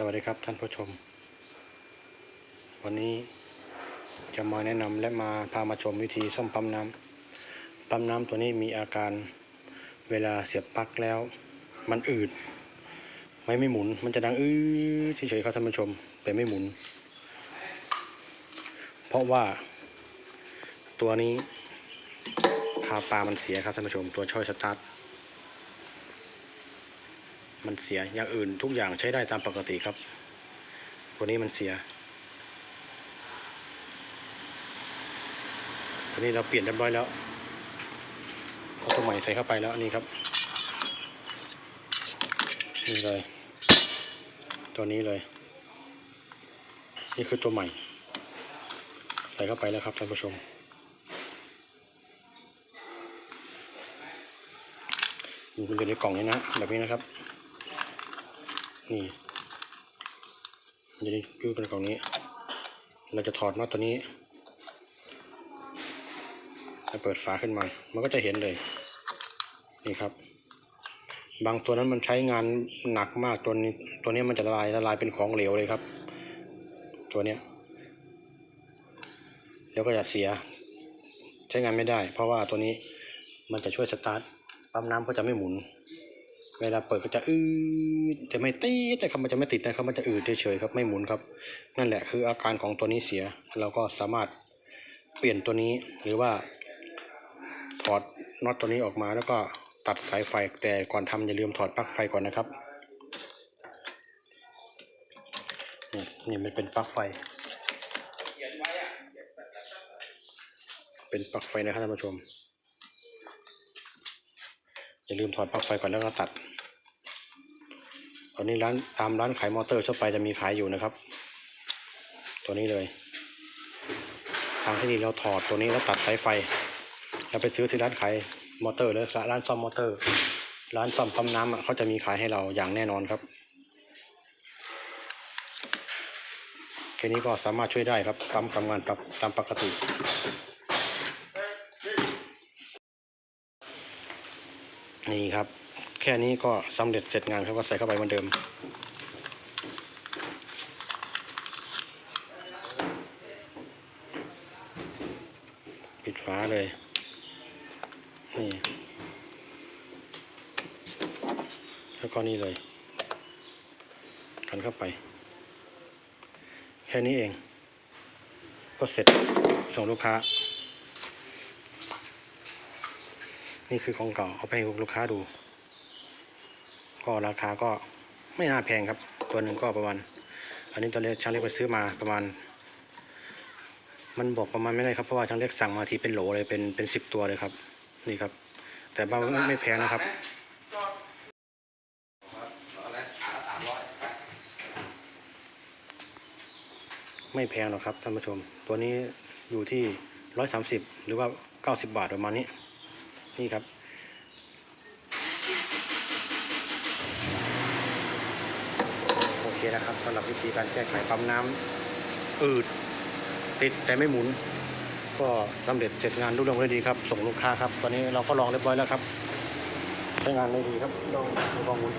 สวัสดีครับท่านผู้ชม วันนี้จะมาแนะนำและมาพามาชมวิธีซ่อมปั๊มน้ำปั๊มน้ำตัวนี้มีอาการเวลาเสียบปลั๊กแล้ว มันอืด ไม่ไม่หมุนมันจะดังอื้อเฉยๆครับท่านผู้ชม แต่ไม่หมุน เพราะว่า ตัวนี้คาปามันเสียครับท่านผู้ชม ตัวช่วยสตาร์ท มันเสียอย่างอื่นทุกอย่างใช้ได้ตามปกติครับตัวนี้มันเสียตัวนี้เราเปลี่ยนเรียบร้อยแล้วเอาตัวใหม่ใส่เข้าไปแล้วนี่ครับนี่เลย ตัวนี้เลย นี่คือตัวใหม่ ใส่เข้าไปแล้วครับท่านผู้ชมมันอยู่ในกล่องนี้นะแบบนี้นะครับ นี่จะได้อยู่ในกล่องนี้ เราจะถอดน็อตตัวนี้ให้เปิดฝาขึ้นมา มันก็จะเห็นเลย นี่ครับ บางตัวนั้นมันใช้งานหนักมาก ตัวนี้ ตัวนี้มันจะละลายละลายเป็นของเหลวเลยครับ ตัวเนี้ยแล้วก็จะเสีย ใช้งานไม่ได้ เพราะว่าตัวนี้มันจะช่วยสตาร์ท ปั๊มน้ำก็จะไม่หมุน เวลาเปิดก็จะอืดแต่ไม่ติดนะครับมันจะไม่ติดนะครับมันจะอืดเฉยๆครับไม่หมุนครับ นั่นแหละคืออาการของตัวนี้เสียเราก็สามารถเปลี่ยนตัวนี้หรือว่าถอดน็อตตัวนี้ออกมาแล้วก็ตัดสายไฟแต่ก่อนทำอย่าลืมถอดปลั๊กไฟก่อนนะครับนี่นี่มันเป็นปลั๊กไฟ เป็นปลั๊กไฟนะครับท่านผู้ชม อย่าลืมถอดปลั๊กไฟก่อนแล้วก็ตัด ตอนนี้ร้านตามร้านขายมอเตอร์ทั่วไปจะมีขายอยู่นะครับ ตัวนี้เลยทางที่ดีเราถอดตัวนี้แล้วตัดสายไฟแล้วไปซื้อที่ร้านขายมอเตอร์หรือร้านซ่อมมอเตอร์ ร้านซ่อมปั๊มน้ำเขาจะมีขายให้เราอย่างแน่นอนครับแค่นี้ก็สามารถช่วยได้ครับปั๊มทำงานตับตามปกติ นี่ครับ แค่นี้ก็สำเร็จเสร็จงานครับก็ใส่เข้าไปเหมือนเดิม ปิดฝาเลย นี่ แล้วก็นี่เลย กันเข้าไป แค่นี้เอง ก็เสร็จส่งลูกค้า นี่คือของเก่าเอาไปให้ลูกค้าดู ก็ราคาก็ไม่น่าแพงครับ ตัวหนึ่งก็ประมาณ อันนี้ตอนแรกช่างเล็กไปซื้อมาประมาณ มันบอกประมาณไม่ได้ครับเพราะว่าช่างเล็กสั่งมาทีเป็นโหลเลยเป็นเป็นสิบตัวเลยครับ นี่ครับ แต่บ้าไม่ไม่แพงนะครับไม่แพงหรอกครับท่านผู้ชม ตัวนี้อยู่ที่ร้อยสามสิบหรือว่าเก้าสิบบาทประมาณนี้ นี่ครับ โอเคนะครับสำหรับวิธีการแก้ไขปั๊มน้ำอืดติดแต่ไม่หมุน ก็สำเร็จเสร็จงานรุ่งเรืองได้ดีครับ ส่งลูกค้าครับ ตอนนี้เราก็ลองเรียบร้อยแล้วครับ ใช้งานได้ดีครับลองลองหมุน